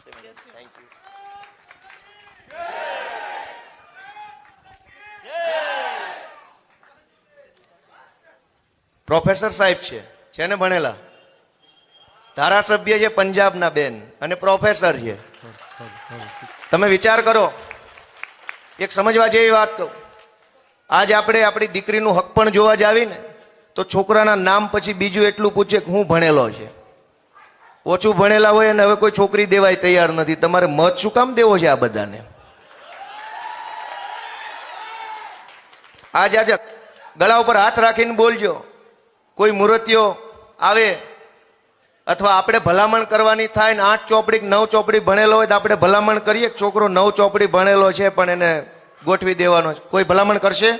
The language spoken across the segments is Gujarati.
નમસ્તે મેડમ Thank you. પ્રોફેસર સાહેબ છે છે ને ભણેલા? ધારાસભ્ય છે પંજાબના બેન અને પ્રોફેસર છે. તમે વિચાર કરો એક સમજવા જેવી વાત કહું. આજ આપણે આપણી દીકરીનું હક પણ જોવા જ આવીને તો છોકરાના નામ પછી બીજું એટલું પૂછે કે હું ભણેલો છે. ઓછું ભણેલા હોય અને હવે કોઈ છોકરી દેવાય તૈયાર નથી. તમારે મત શું કામ દેવો છે આ બધાને? આજ આજે ગળા ઉપર હાથ રાખીને બોલજો. કોઈ મૂર્તિઓ આવે અથવા આપણે ભલામણ કરવાની થાય ને આઠ ચોપડી નવ ચોપડી ભણેલો હોય તો આપણે ભલામણ કરીએ છોકરો નવ ચોપડી ભણેલો છે પણ એને ગોઠવી દેવાનો છે. કોઈ ભલામણ કરશે?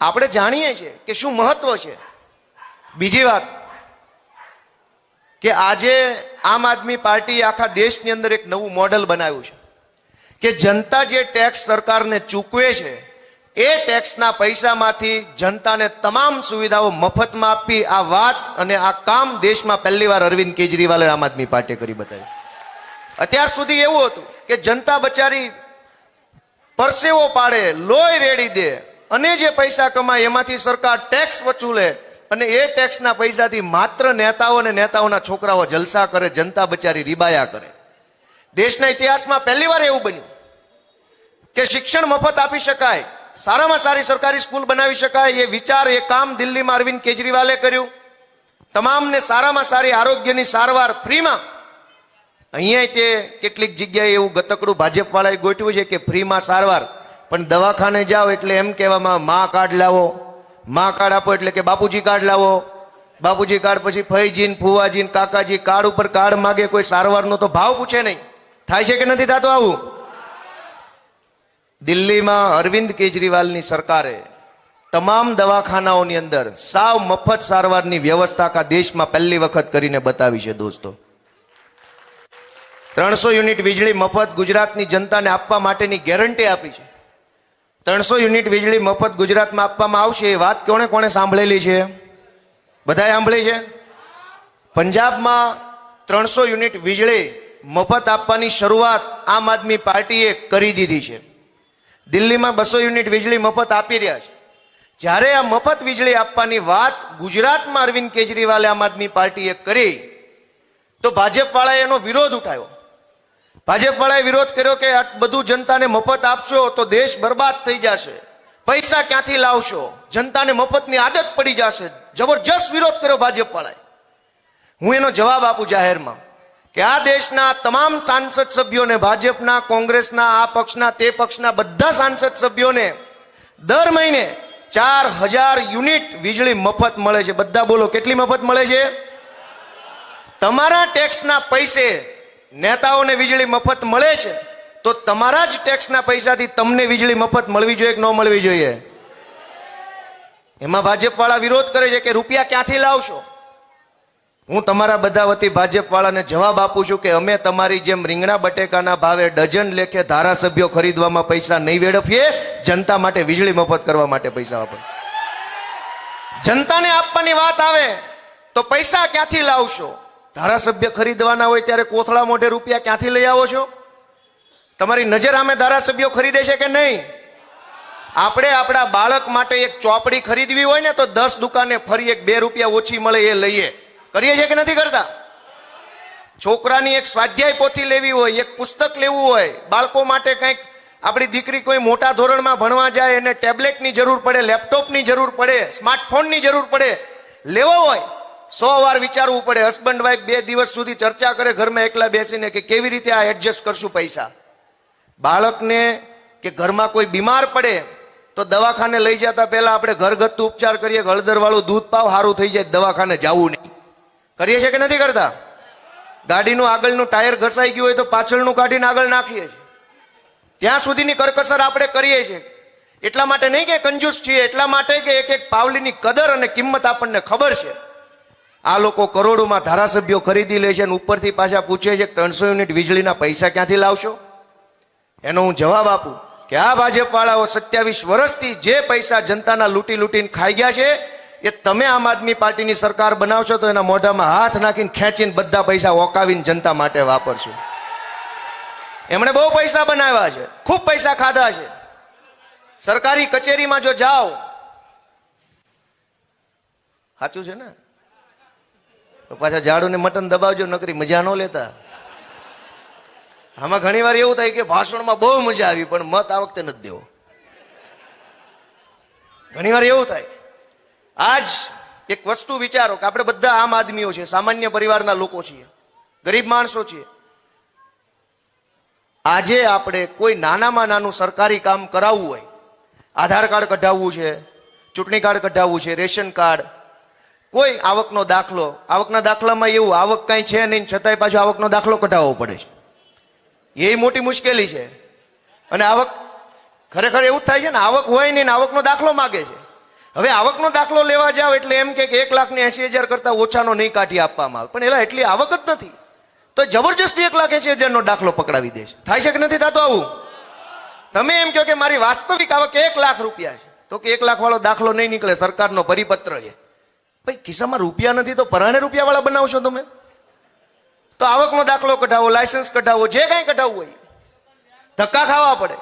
આપણે જાણીએ છીએ કે શું મહત્વ છે. બીજી વાત કે આજે આમ આદમી પાર્ટી આખા દેશની અંદર એક નવું મોડલ બનાવ્યું છે. કે જનતા જે ટેક્સ સરકારને ચૂકવે છે, એ ટેક્સના પૈસામાંથી જનતાને તમામ સુવિધાઓ મફતમાં આપી આ વાત અને આ કામ દેશમાં પહેલી વાર અરવિંદ કેજરીવાલે આમ આદમી પાર્ટીએ કરી બતાવી અત્યાર સુધી એવું હતું કે જનતા બચારી પરસેવો પાડે, લોહી રેડી દે, અને જે પૈસા કમાય એમાંથી સરકાર ટેક્સ વસૂલે અને એ ટેક્સના પૈસાથી માત્ર નેતાઓ અને નેતાઓના છોકરાઓ જલસા કરે, જનતા બચારી, રીબાયા કરે. દેશના ઇતિહાસમાં પહેલી વાર એવું બન્યું કે શિક્ષણ મફત આપી શકાય, સારામાં સારી સરકારી સ્કૂલ બનાવી શકાય, એ વિચાર, એ કામ દિલ્હીમાં અરવિંદ કેજરીવાલે કર્યું. તમામને સારામાં સારી આરોગ્યની સારવાર ફ્રીમાં. અહીંયા તે કેટલીક જગ્યાએ એવું ગતકડું ભાજપવાળાએ ગોઠવ્યું છે કે ફ્રીમાં સારવાર, પણ દવાખાને જાઓ એટલે એમ કહેવામાં, મા કાર્ડ લાવો. મા કાર્ડ આપો એટલે કે બાપુજી કાર્ડ લાવો. બાપુજી કાર્ડ પછી ફઈજીન, ફુવાજીન, કાકાજી કાર્ડ ઉપર કાર્ડ માગે, કોઈ સારવારનો તો ભાવ પૂછે નહીં. થાય છે કે નથી થતું આવું? દિલ્હીમાં અરવિંદ કેજરીવાલની સરકારે તમામ દવાખાનાઓની અંદર સાવ મફત સારવારની વ્યવસ્થા આખા દેશમાં પહેલી વખત કરીને બતાવી છે દોસ્તો. ત્રણસો યુનિટ વીજળી મફત ગુજરાતની જનતાને આપવા માટેની ગેરંટી આપી છે. ત્રણસો યુનિટ વીજળી મફત ગુજરાતમાં આપવામાં આવશે એ વાત કોણે કોણે સાંભળેલી છે? બધાએ સાંભળી છે? પંજાબમાં ત્રણસો યુનિટ વીજળી મફત આપવાની શરૂઆત આમ આદમી પાર્ટીએ કરી દીધી છે. દિલ્હીમાં બસો યુનિટ વીજળી મફત આપી રહ્યા છે. જ્યારે આ મફત વીજળી આપવાની વાત ગુજરાતમાં અરવિંદ કેજરીવાલે આમ આદમી પાર્ટીએ કરી, તો ભાજપવાળાએ એનો વિરોધ ઉઠાવ્યો. ભાજપ વાળાએ વિરોધ કર્યો કે બધું જનતાને મફત આપશો તો દેશ બરબાદ થઈ જશે. પૈસા ક્યાંથી લાવશો? જનતાને મફતની આદત પડી જશે. જબરજસ્ત વિરોધ કર્યો ભાજપ વાળાએ હું એનો જવાબ આપું જાહેરમાં કે આ દેશના તમામ સાંસદ સભ્યોને, ભાજપના, કોંગ્રેસના, આ પક્ષના, તે પક્ષના બધા સાંસદ સભ્યોને દર મહિને ચાર હજાર યુનિટ વીજળી મફત મળે છે. બધા બોલો, કેટલી મફત મળે છે? તમારા ટેક્સના પૈસે નેતાઓને વીજળી મફત મળે છે, તો તમારા જ ટેક્સના પૈસાથી તમને વીજળી મફત મળવી જોઈએ કે ન મળવી જોઈએ? એમાં ભાજપ વાળા વિરોધ કરે છે કે રૂપિયા ક્યાંથી લાવશો? હું તમારા બધા વતી ભાજપ વાળાને જવાબ આપું છું કે અમે તમારી જેમ રીંગણા બટેકાના ભાવે ડઝન લેખે ધારાસભ્યો ખરીદવામાં પૈસા નહીં વેડફીએ, જનતા માટે વીજળી મફત કરવા માટે પૈસા વાપર. જનતાને આપવાની વાત આવે, તો પૈસા ક્યાંથી લાવશો? ધારાસભ્ય ખરીદવાના હોય ત્યારે કોથળા મોઢે રૂપિયા ક્યાંથી લઈ આવો છો? તમારી નજર આમે ધારાસભ્યો ખરીદે છે કે નહીં? આપણે આપણા બાળક માટે એક ચોપડી ખરીદવી હોય ને તો દસ દુકાને ફરી એક બે રૂપિયા ઓછી મળે એ લઈએ. કરીએ છીએ કે નથી કરતા? છોકરાની એક સ્વાધ્યાય પોથી લેવી હોય, એક પુસ્તક લેવું હોય, બાળકો માટે કંઈક આપણી દીકરી કોઈ મોટા ધોરણમાં ભણવા જાય એને ટેબ્લેટની જરૂર પડે, લેપટોપની જરૂર પડે, સ્માર્ટફોનની જરૂર પડે, લેવો હોય. સો વાર વિચારવું પડે હસબન્ડ વાઈફ બે દિવસ સુધી ચર્ચા કરે, ઘરમાં એકલા બેસીને કે કેવી રીતે આ એડજસ્ટ કરશું પૈસા? બાળકને કે ઘરમાં કોઈ બીમાર પડે, તો દવાખાને લઈ જતા પહેલા આપણે ઘરગથ્થુ ઉપચાર કરીએ હળદર વાળું દૂધ પાવ સારું થઈ જાય, દવાખાને જવું નહીં. કરીએ છીએ કે નથી કરતા? ગાડીનું આગળનું ટાયર ઘસાઈ ગયું હોય તો પાછળનું કાઢીને આગળ નાખીએ છીએ. ત્યાં સુધીની કરકસર આપણે કરીએ છીએ. એટલા માટે નહીં કે કંજૂસ છીએ, એટલા માટે કે એક એક પાવલીની કદર અને કિંમત આપણને ખબર છે. આ લોકો કરોડોમાં ધારાસભ્યો ખરીદી લે છે અને ઉપરથી પાછા પૂછે છે ત્રણસો યુનિટ વીજળીના પૈસા ક્યાંથી લાવશો? એનો હું જવાબ આપું કે આ ભાજપવાળાઓ સત્યાવીસ વર્ષથી જે પૈસા જનતાના લૂંટી લૂંટીને ખાઈ ગયા છે, એ તમે આમ આદમી પાર્ટીની સરકાર બનાવશો તો એના મોઢામાં હાથ નાખીને ખેંચીને બધા પૈસા ઓકાવીને જનતા માટે વાપરશો. એમણે બહુ પૈસા બનાવ્યા છે, ખૂબ પૈસા ખાધા છે. સરકારી કચેરીમાં જો જાઓ, સાચું છે ને? તો પાછા ઝાડુને મટન દબાવજો, નકરી મજા ન લેતા. આમાં ઘણી વાર એવું થાય કે ભાષણમાં બહુ મજા આવી, પણ મત આ વખતે નથી દેવો. ઘણી વાર એવું થાય. આજ એક વસ્તુ વિચારો કે આપણે બધા આમ આદમીઓ છે સામાન્ય પરિવારના લોકો છીએ, ગરીબ માણસો છીએ. આજે આપણે કોઈ નાનામાં નાનું સરકારી કામ કરાવવું હોય, આધાર કાર્ડ કઢાવવું છે, ચૂંટણી કાર્ડ કઢાવવું છે, રેશન કાર્ડ કોઈ આવકનો દાખલો, આવકના દાખલામાં એવું, આવક કાંઈ છે નહીં, છતાંય પાછો આવકનો દાખલો કઢાવવો પડે છે. એ મોટી મુશ્કેલી છે. અને આવક ખરેખર એવું થાય છે ને, આવક હોય નહીં ને આવકનો દાખલો માગે છે. હવે આવકનો દાખલો લેવા જાવ એટલે એમ કે એક લાખ ને એસી હજાર કરતા ઓછાનો નહીં કાઢી આપવામાં આવે. પણ એલા એટલી આવક જ નથી. તો જબરજસ્તી એક લાખ એસી હજારનો દાખલો પકડાવી દે છે. થાય છે કે નથી થતું આવું? તમે એમ કહો કે મારી વાસ્તવિક આવક એક લાખ રૂપિયા છે. તો કે એક લાખ વાળો દાખલો નહીં નીકળે, સરકારનો પરિપત્ર છે. ભાઈ, ખિસ્સામાં રૂપિયા નથી તો પરાણે રૂપિયાવાળા બનાવશો તમે? તો આવકનો દાખલો કઢાવો, લાયસન્સ કઢાવો, જે કાંઈ કઢાવવું હોય. ધક્કા ખાવા પડે.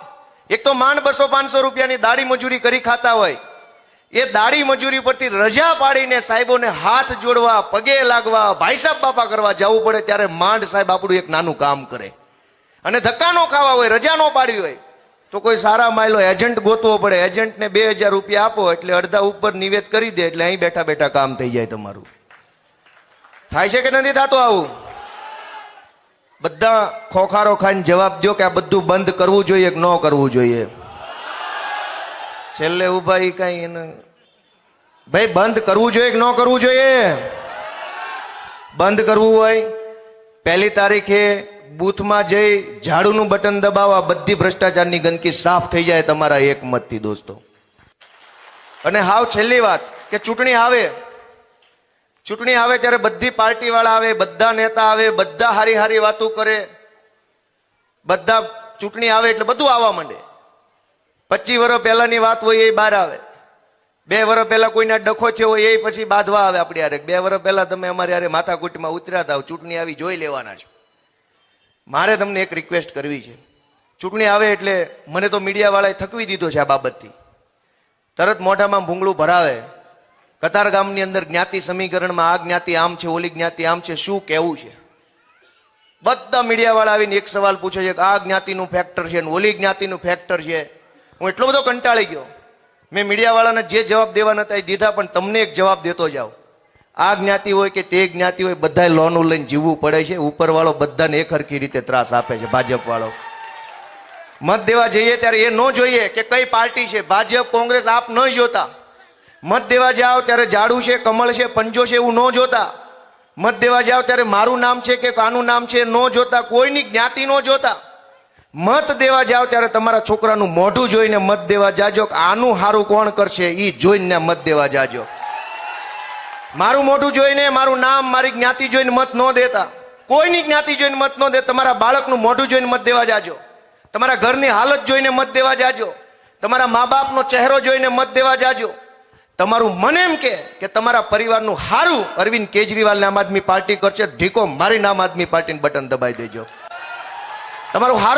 એક તો માંડ બસો પાંચસો રૂપિયાની દાડી મજૂરી કરી ખાતા હોય. એ દાડી મજૂરી પરથી રજા પાડીને સાહેબોને હાથ જોડવા, પગે લાગવા, ભાઈ સાહેબ બાપા કરવા જવું પડે ત્યારે માંડ સાહેબ આપણું એક નાનું કામ કરે. અને ધક્કા નો ખાવા હોય, રજા ન પાડવી હોય. તો કોઈ સારા માયલો એજન્ટ ગોતવો પડે. એજન્ટને બે હજાર રૂપિયા આપો એટલે અડધા ઉપર નિવેદ કરી દે એટલે અહીં બેઠા બેઠા કામ થઈ જાય તમારું. થાય છે કે નથી થતું આવું? બધા ખોખારો ખાઈને જવાબ દો કે આ બધું બંધ કરવું જોઈએ કે ન કરવું જોઈએ? છેલ્લે ઊભા એ કઈ એને ભાઈ, બંધ કરવું જોઈએ કે ન કરવું જોઈએ? બંધ કરવું હોય. પહેલી તારીખે બૂથમાં જઈ ઝાડુનું બટન દબાવવા બધી ભ્રષ્ટાચારની ગંદકી સાફ થઈ જાય તમારા એક મતથી દોસ્તો. અને હાવ છેલ્લી વાત, કે ચૂંટણી આવે. ચૂંટણી આવે ત્યારે બધી પાર્ટી વાળા આવે, બધા નેતા આવે, બધા હારી હારી વાતો કરે. બધા ચૂંટણી આવે એટલે બધું આવવા માંડે. પચીસ વર્ષ પહેલાની વાત હોય એ બહાર આવે. બે વર્ષ પહેલા કોઈને ડખો થયો હોય એ પછી બાંધવા આવે આપણી યારે બે વર્ષ પહેલા તમે અમારી હારે માથાકૂટમાં ઉતર્યા હતા ચૂંટણી આવી, જોઈ લેવાના છે. મારે તમને એક રિક્વેસ્ટ કરવી છે. ચૂંટણી આવે એટલે મને તો મીડિયાવાળાએ થકવી દીધો છે આ બાબતથી. તરત મોઢામાં ભૂંગળું ભરાવે. કતાર ગામની અંદર જ્ઞાતિ સમીકરણમાં આ જ્ઞાતિ આમ છે, ઓલી જ્ઞાતિ આમ છે, શું કહેવું છે? બધા મીડિયાવાળા આવીને એક સવાલ પૂછે છે કે આ જ્ઞાતિનું ફેક્ટર છે ને ઓલી જ્ઞાતિનું ફેક્ટર છે? હું એટલો બધો કંટાળી ગયો. મેં મીડિયાવાળાને જે જવાબ દેવા નતા એ દીધા, પણ તમને એક જવાબ દેતો જાઉં આ જ્ઞાતિ હોય કે તે જ્ઞાતિ હોય બધાય લોન લઈને જીવવું પડે છે. ઉપરવાળો બધાને એક હરખી રીતે ત્રાસ આપે છે ભાજપ વાળો મત દેવા જઈએ ત્યારે એ ન જોઈએ કે કઈ પાર્ટી છે. ભાજપ, કોંગ્રેસ આપ ન જોતા. મત દેવા જાઓ ત્યારે ઝાડુ છે, કમળ છે, પંજો છે એવું ન જોતા. મત દેવા જાઓ ત્યારે મારું નામ છે કે આનું નામ છે ન જોતા, કોઈની જ્ઞાતિ ન જોતા. મત દેવા જાઓ ત્યારે તમારા છોકરાનું મોઢું જોઈને મત દેવા જાજો આનું હારું કોણ કરશે? એ જોઈને મત દેવા જાજો. મારું મોઢું જોઈને, મારું નામ, મારી જ્ઞાતિ જોઈને મત ન દેતા. કોઈની જ્ઞાતિ જોઈને મત ન દે, તમારા બાળકનું મોઢું જોઈને મત દેવા જાજો. તમારા ઘરની હાલત જોઈને મત દેવા જાજો. તમારા મા બાપનો ચહેરો જોઈને મત દેવા જાજો. તમારું મન એમ કે તમારા પરિવારનું હારું અરવિંદ કેજરીવાલને આમ આદમી પાર્ટી કરશે, ઢીકો મારીને આમ આદમી પાર્ટીને બટન દબાઈ દેજો. તમારું હારું